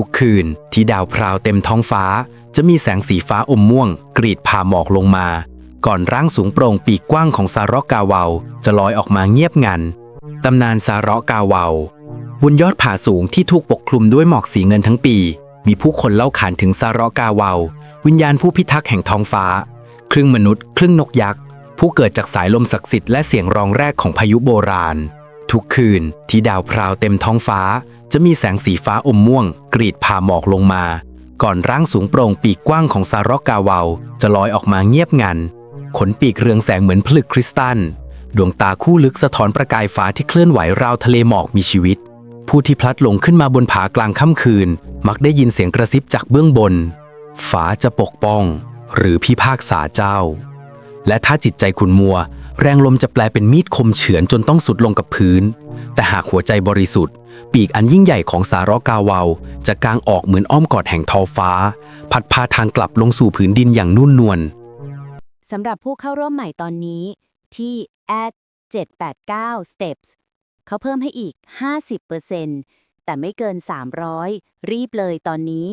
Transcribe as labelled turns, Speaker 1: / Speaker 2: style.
Speaker 1: ทุกคืนที่ดาวพราวเต็มท้องฟ้า จะมีแสงสีฟ้าอมม่วง กรีดผ่าหมอกลงมา ก่อนร่างสูงโปร่งปีกกว้างของซาระกาวาวจะลอยออกมาเงียบงันตำนานซาระกาวาวบนยอดผาสูงที่ถูกปกคลุมด้วยหมอกสีเงินทั้งปี มีผู้คนเล่าขานถึงซาระกาวาววิญญาณผู้พิทักษ์แห่งท้องฟ้า ครึ่งมนุษย์ ครึ่งนกยักษ์ผู้เกิดจากสายลมศักดิ์สิทธิ์และเสียงร้องแรกของพายุโบราณ ทุกคืนที่ดาวพราวเต็มท้องฟ้า จะมีแสงสีฟ้าอมม่วง กรีดผ่าหมอกลงมา ก่อนร่างสูงโปร่งปีกกว้างของซาระกาวาวจะลอยออกมาเงียบงัน ขนปีกเรืองแสงเหมือนผลึกคริสตัล ดวงตาคู่ลึกสะท้อนประกายฟ้าที่เคลื่อนไหวราวทะเลหมอกมีชีวิต ผู้ที่พลัดหลงขึ้นมาบนผากลางค่ำคืน มักได้ยินเสียงกระซิบจากเบื้องบนฟ้าจะปกป้อง หรือพิพากษาเจ้า และถ้าจิตใจขุนมัว แรงลมจะแปลเป็นมีดคมเฉือนจนต้องสุดลงกับพื้น แต่หากหัวใจบริสุทธิ์ ปีกอันยิ่งใหญ่ของสารกาวาวจะกางออกเหมือนอ้อมกอดแห่งทอฟ้า พัดพาทางกลับลงสู่ผืนดินอย่างนุ่นนวล
Speaker 2: สำหรับผู้เข้าร่วมใหม่ตอนนี้ที่ at 789 steps เขาเพิ่มให้อีก 50%แต่ไม่เกิน 300 รีบเลยตอนนี้